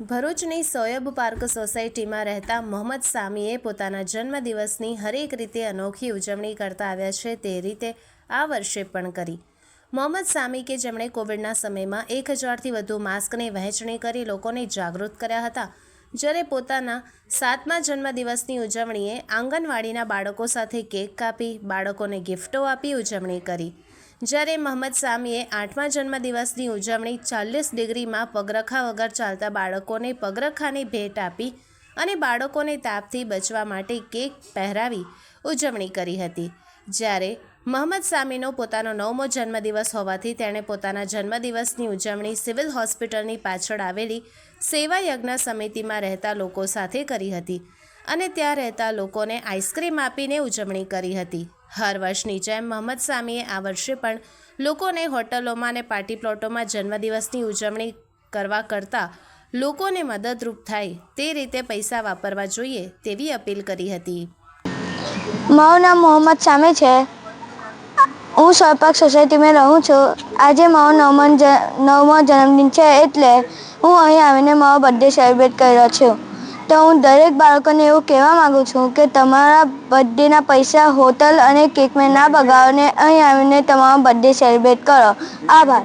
ભરૂચની સોયબ પાર્ક સોસાયટીમાં રહેતા મોહમ્મદ સામીએ પોતાના જન્મદિવસની હરેક રીતે અનોખી ઉજવણી કરતા આવ્યા છે તે રીતે આ વર્ષે પણ કરી. મોહમ્મદ સામી કે જેમણે કોવિડના સમયમાં એક હજારથી વધુ માસ્કની વહેંચણી કરી લોકોને જાગૃત કર્યા હતા, જ્યારે પોતાના સાતમા જન્મદિવસની ઉજવણીએ આંગણવાડીના બાળકો સાથે કેક કાપી, બાળકોને ગિફ્ટો આપી ઉજવણી કરી. જ્યારે મોહમ્મદ સામીએ આઠમા જન્મદિવસની ઉજવણી ચાલીસ ડિગ્રીમાં પગરખા વગર ચાલતા બાળકોને પગરખાની ભેટ આપી અને બાળકોને તાપથી બચવા માટે કેક પહેરાવી ઉજવણી કરી હતી. જ્યારે મોહમ્મદ સામીનો પોતાનો નવમો જન્મદિવસ હોવાથી તેણે પોતાના જન્મદિવસની ઉજવણી સિવિલ હોસ્પિટલની પાછળ આવેલી સેવા યજ્ઞ સમિતિમાં રહેતા લોકો સાથે કરી હતી. અને ત્યાં રહેતા લોકોને આઈસ્ક્રીમ આપીને ઉજવણી કરી હતી. હર વર્ષની જેમ મોહમ્મદ સામીએ આ વર્ષે પણ લોકોને હોટલોમાં અને પાર્ટી પ્લોટોમાં જન્મદિવસની ઉજવણી કરવા કરતાં લોકોને મદદરૂપ થાય તે રીતે પૈસા વાપરવા જોઈએ તેવી અપીલ કરી હતી. મારું નામ મોહમ્મદ સામી છે. હું સોયપાક સોસાયટીમાં રહું છું. આજે મારો નવમો નવમો જન્મદિન છે એટલે હું અહીં આવીને મારો બર્થડે સેલિબ્રેટ કર્યો છું. તો હું દરેક બાળકોને એવું કહેવા માગું છું કે તમારા બર્થડેના પૈસા હોટલ અને કેકમાં ના બગાડો ને અહીં આવીને તમારો બર્થડે સેલિબ્રેટ કરો. આભાર.